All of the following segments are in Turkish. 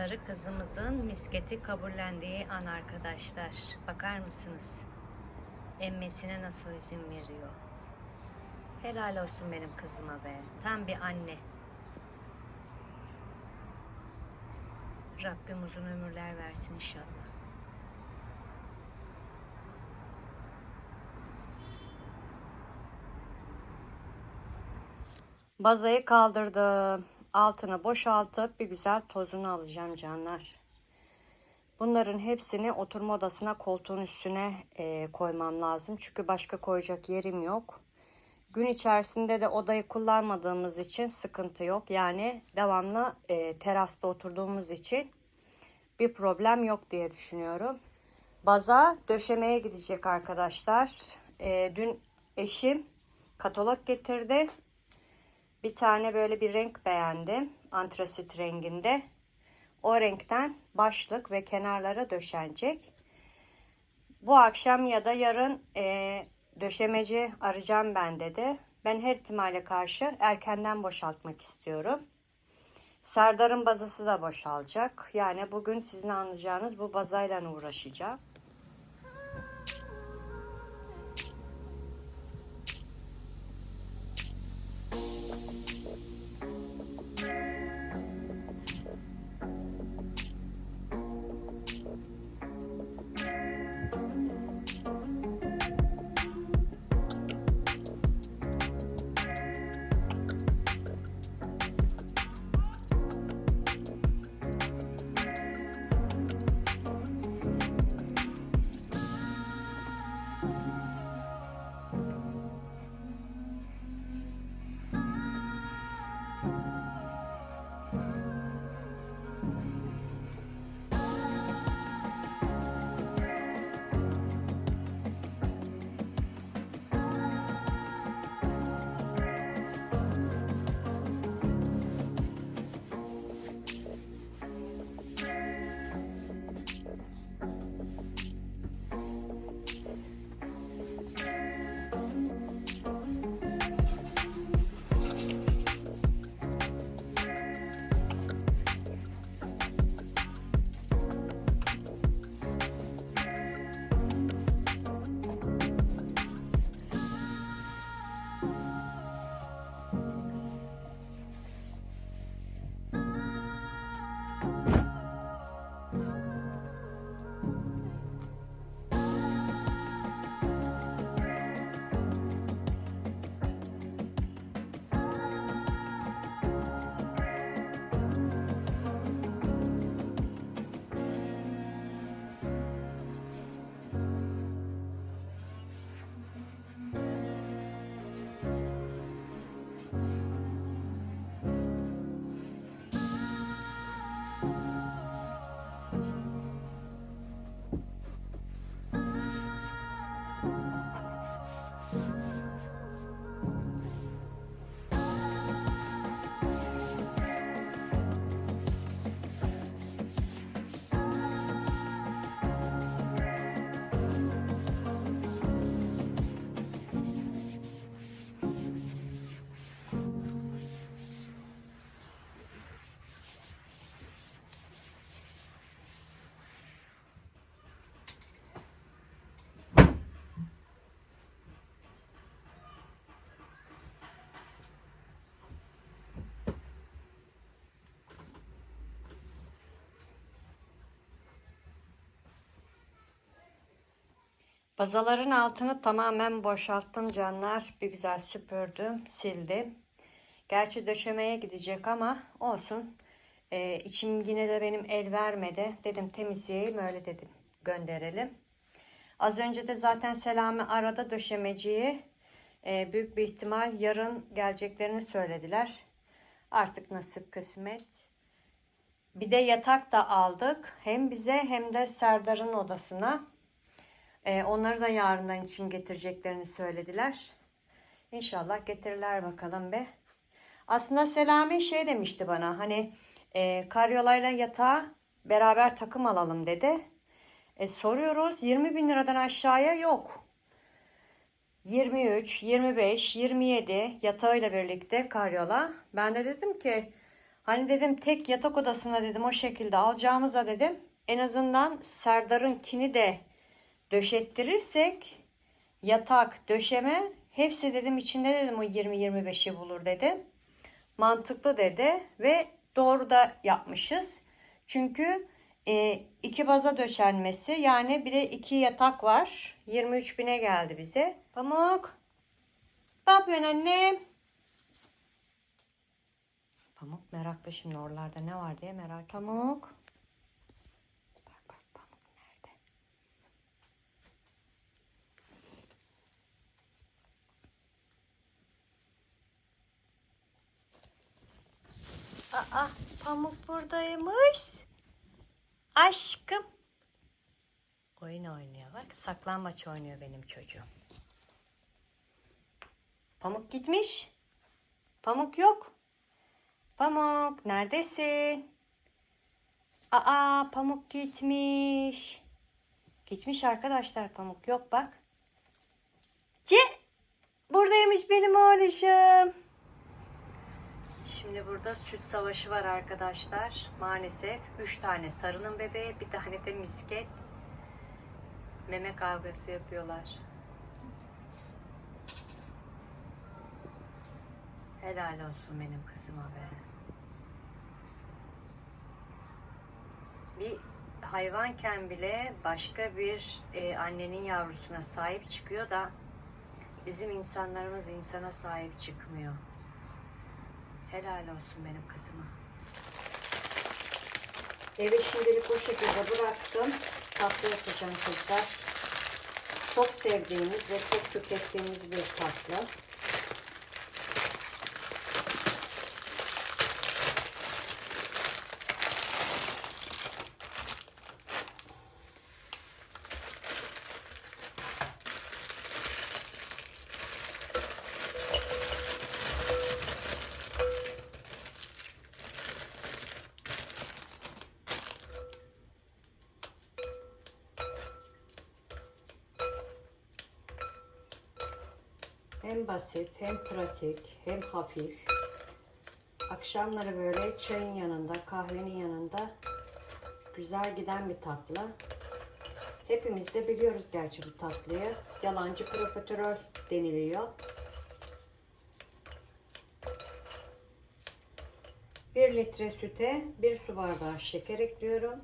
Sarı kızımızın misketi kabullendiği an arkadaşlar. Bakar mısınız? Emmesine nasıl izin veriyor. Helal olsun benim kızıma be. Tam bir anne. Rabbim uzun ömürler versin inşallah. Bazayı kaldırdım. Altını boşaltıp bir güzel tozunu alacağım canlar. Bunların hepsini oturma odasına koltuğun üstüne e, koymam lazım. Çünkü başka koyacak yerim yok. Gün içerisinde de odayı kullanmadığımız için sıkıntı yok. Yani devamlı e, terasta oturduğumuz için bir problem yok diye düşünüyorum. Baza döşemeye gidecek arkadaşlar. E, dün eşim katalog getirdi. Bir tane böyle bir renk beğendim. Antrasit renginde. O renkten başlık ve kenarlara döşenecek. Bu akşam ya da yarın e, döşemeci arayacağım ben dedi. Ben her ihtimale karşı erkenden boşaltmak istiyorum. Serdar'ın bazası da boşalacak. Yani bugün sizin anlayacağınız bu bazayla uğraşacağım. Bazaların altını tamamen boşalttım canlar. Bir güzel süpürdüm, sildim. Gerçi döşemeye gidecek ama olsun. Ee, içim yine de benim el vermedi. Dedim temizleyeyim öyle dedim gönderelim. Az önce de zaten Selami arada döşemeciyi e, büyük bir ihtimal yarın geleceklerini söylediler. Artık nasip kısmet. Bir de yatak da aldık. Hem bize hem de Serdar'ın odasına. Ee, onları da yarından için getireceklerini söylediler. İnşallah getirirler bakalım be. Aslında Selami şey demişti bana hani e, karyolayla yatağa beraber takım alalım dedi. E, soruyoruz 20 bin liradan aşağıya yok. 23, 25, 27 yatağıyla birlikte karyola. Ben de dedim ki Hani dedim tek yatak odasına dedim o şekilde alacağımıza dedim. En azından Serdar'ınkini de döşettirirsek yatak, döşeme hepsi dedim içinde dedim o 20-25'i bulur dedim. Mantıklı dedi ve doğru da yapmışız. Çünkü e, iki baza döşenmesi yani bir de iki yatak var. 23 bine geldi bize. Pamuk. Ne yapıyorsun annem? Pamuk meraklı şimdi oralarda ne var diye merak. Pamuk. Bak bak Pamuk nerede? Aa Pamuk buradaymış. Aşkım. Oyun oynuyor bak. Saklambaç oynuyor benim çocuğum. Pamuk gitmiş. Pamuk yok. Pamuk neredesin? Aa Pamuk gitmiş. Gitmiş arkadaşlar Pamuk yok bak. Ce buradaymış benim oğluşum. Şimdi burada süt savaşı var arkadaşlar. Maalesef 3 tane sarının bebeği, bir tane de misket. Meme kavgası yapıyorlar. Helal olsun benim kızıma be. Bir hayvanken bile başka bir e, annenin yavrusuna sahip çıkıyor da bizim insanlarımız insana sahip çıkmıyor. Helal olsun benim kızıma. Evi şimdilik o şekilde bıraktım. Tatlı yapacağım kızlar. Çok sevdiğimiz ve çok tükettiğimiz bir tatlı. Hem basit, hem pratik, hem hafif. Akşamları böyle çayın yanında, kahvenin yanında güzel giden bir tatlı. Hepimiz de biliyoruz gerçi bu tatlıyı. Yalancı profiterol deniliyor. Bir litre süte bir su bardağı şeker ekliyorum.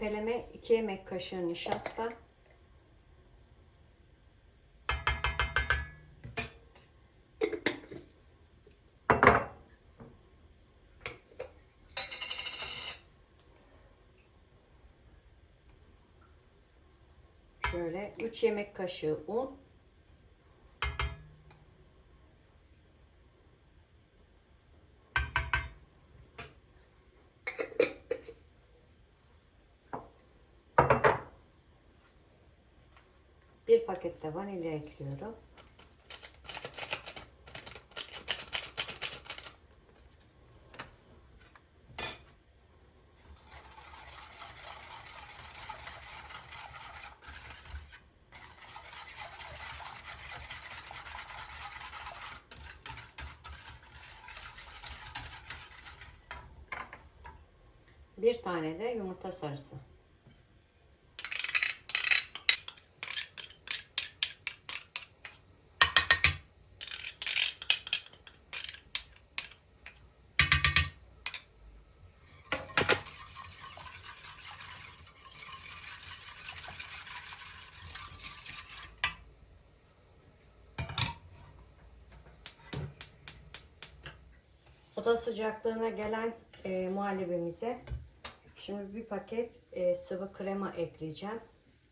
Tepeleme 2 yemek kaşığı nişasta. Şöyle 3 yemek kaşığı un. Bir paket de vanilya ekliyorum. Bir tane de yumurta sarısı. Oda sıcaklığına gelen e, muhallebimize şimdi bir paket e, sıvı krema ekleyeceğim.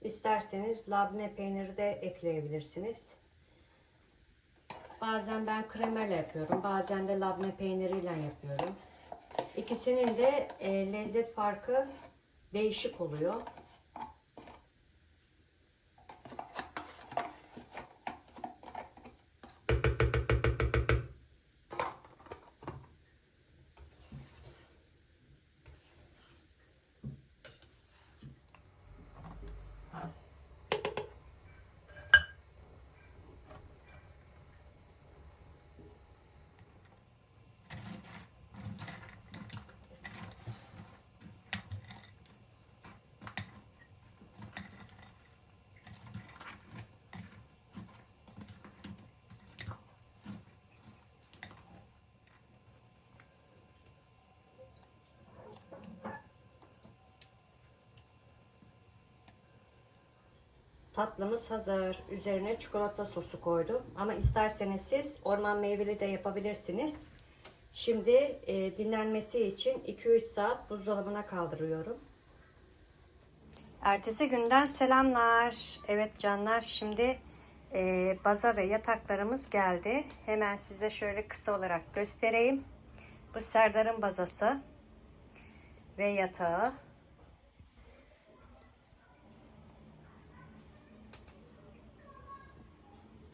İsterseniz labne peyniri de ekleyebilirsiniz. Bazen ben kremayla yapıyorum. Bazen de labne peyniriyle yapıyorum. İkisinin de e, lezzet farkı değişik oluyor. Tatlımız hazır. Üzerine çikolata sosu koydum. Ama isterseniz siz orman meyveli de yapabilirsiniz. Şimdi e, dinlenmesi için 2-3 saat buzdolabına kaldırıyorum. Ertesi günden selamlar. Evet canlar şimdi e, baza ve yataklarımız geldi. Hemen size şöyle kısa olarak göstereyim. Bu Serdar'ın bazası ve yatağı.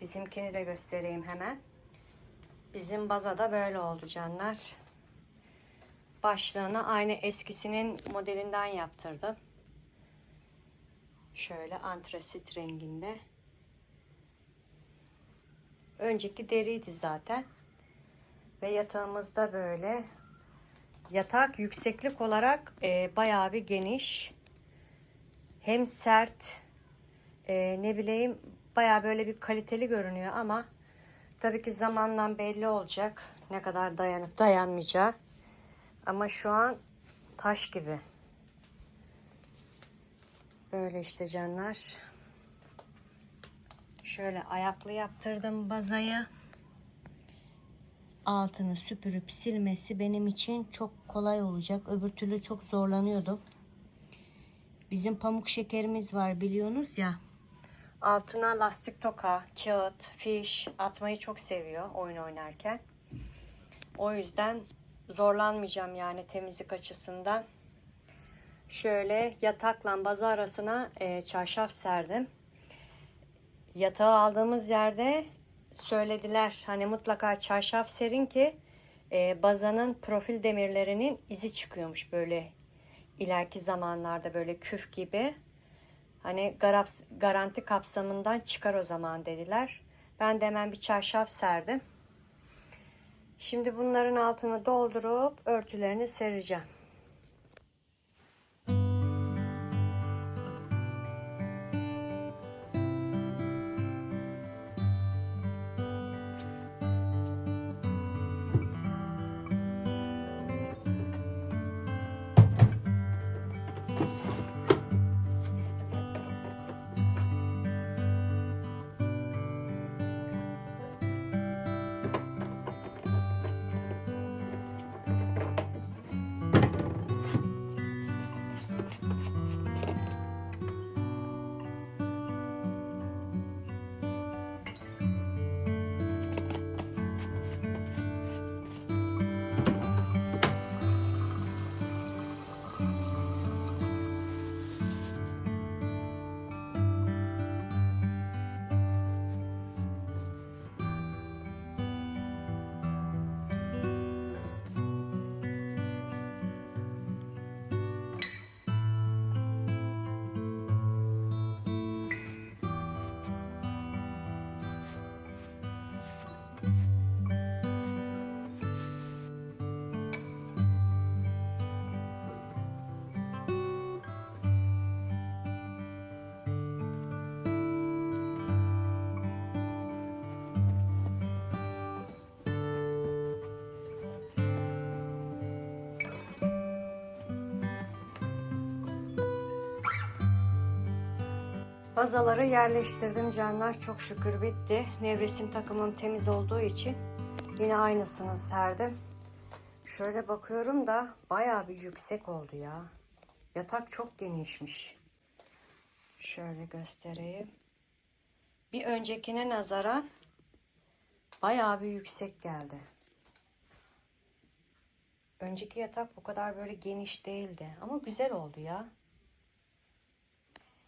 Bizimkini de göstereyim hemen. Bizim bazada böyle oldu canlar. Başlığını aynı eskisinin modelinden yaptırdım. Şöyle antrasit renginde. Önceki deriydi zaten. Ve yatağımız da böyle. Yatak yükseklik olarak e, bayağı bir geniş. Hem sert e, ne bileyim bayağı böyle bir kaliteli görünüyor ama tabii ki zamanla belli olacak ne kadar dayanıp dayanmayacağı. Ama şu an taş gibi. Böyle işte canlar. Şöyle ayaklı yaptırdım bazayı. Altını süpürüp silmesi benim için çok kolay olacak. Öbür türlü çok zorlanıyordum. Bizim pamuk şekerimiz var biliyorsunuz ya. Altına lastik toka, kağıt, fiş atmayı çok seviyor oyun oynarken. O yüzden zorlanmayacağım yani temizlik açısından. Şöyle yatakla bazı arasına e, çarşaf serdim. Yatağı aldığımız yerde söylediler hani mutlaka çarşaf serin ki e, bazanın profil demirlerinin izi çıkıyormuş böyle ileriki zamanlarda böyle küf gibi. Hani garanti kapsamından çıkar o zaman dediler. Ben de hemen bir çarşaf serdim. Şimdi bunların altını doldurup örtülerini sereceğim. Bazaları yerleştirdim canlar. Çok şükür bitti. Nevresim takımım temiz olduğu için yine aynısını serdim. Şöyle bakıyorum da bayağı bir yüksek oldu ya. Yatak çok genişmiş. Şöyle göstereyim. Bir öncekine nazaran bayağı bir yüksek geldi. Önceki yatak bu kadar böyle geniş değildi ama güzel oldu ya.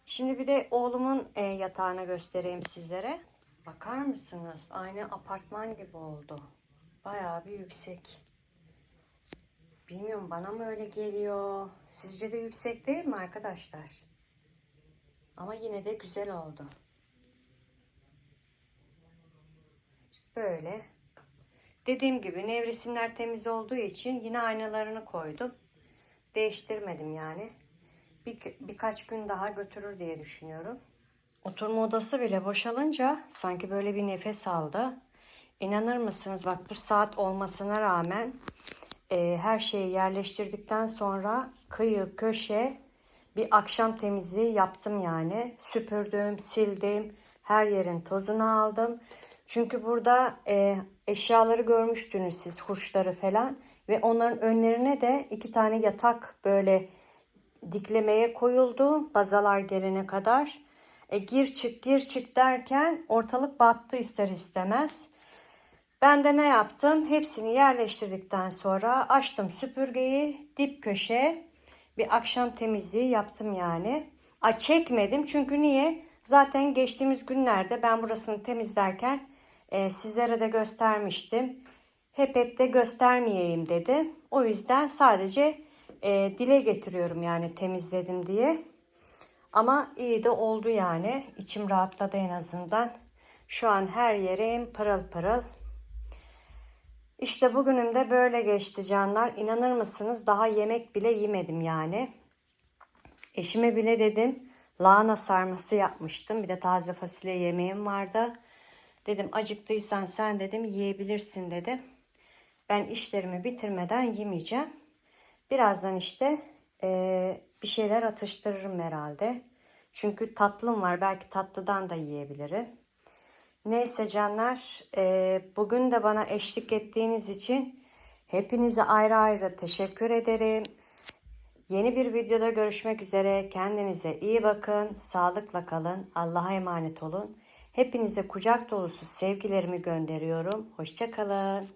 Şimdi bir de oğlumun e, yatağını göstereyim sizlere. Bakar mısınız? Aynı apartman gibi oldu. Bayağı bir yüksek. Bilmiyorum bana mı öyle geliyor? Sizce de yüksek değil mi arkadaşlar? Ama yine de güzel oldu. Böyle. Dediğim gibi nevresimler temiz olduğu için yine aynalarını koydum. Değiştirmedim yani bir, birkaç gün daha götürür diye düşünüyorum. Oturma odası bile boşalınca sanki böyle bir nefes aldı. İnanır mısınız bak bu saat olmasına rağmen e, her şeyi yerleştirdikten sonra kıyı köşe bir akşam temizliği yaptım yani. Süpürdüm, sildim, her yerin tozunu aldım. Çünkü burada e, eşyaları görmüştünüz siz, hurçları falan. Ve onların önlerine de iki tane yatak böyle diklemeye koyuldu bazalar gelene kadar. E, gir çık gir çık derken ortalık battı ister istemez. Ben de ne yaptım? Hepsini yerleştirdikten sonra açtım süpürgeyi dip köşe bir akşam temizliği yaptım yani. A çekmedim çünkü niye? Zaten geçtiğimiz günlerde ben burasını temizlerken e, sizlere de göstermiştim. Hep hep de göstermeyeyim dedi. O yüzden sadece e, dile getiriyorum yani temizledim diye. Ama iyi de oldu yani. İçim rahatladı en azından. Şu an her yerim pırıl pırıl. İşte bugünüm de böyle geçti canlar. İnanır mısınız daha yemek bile yemedim yani. Eşime bile dedim lahana sarması yapmıştım. Bir de taze fasulye yemeğim vardı. Dedim acıktıysan sen dedim yiyebilirsin dedi. Ben işlerimi bitirmeden yemeyeceğim. Birazdan işte eee, bir şeyler atıştırırım herhalde. Çünkü tatlım var. Belki tatlıdan da yiyebilirim. Neyse canlar, eee, bugün de bana eşlik ettiğiniz için hepinize ayrı ayrı teşekkür ederim. Yeni bir videoda görüşmek üzere. Kendinize iyi bakın. Sağlıkla kalın. Allah'a emanet olun. Hepinize kucak dolusu sevgilerimi gönderiyorum. Hoşça kalın.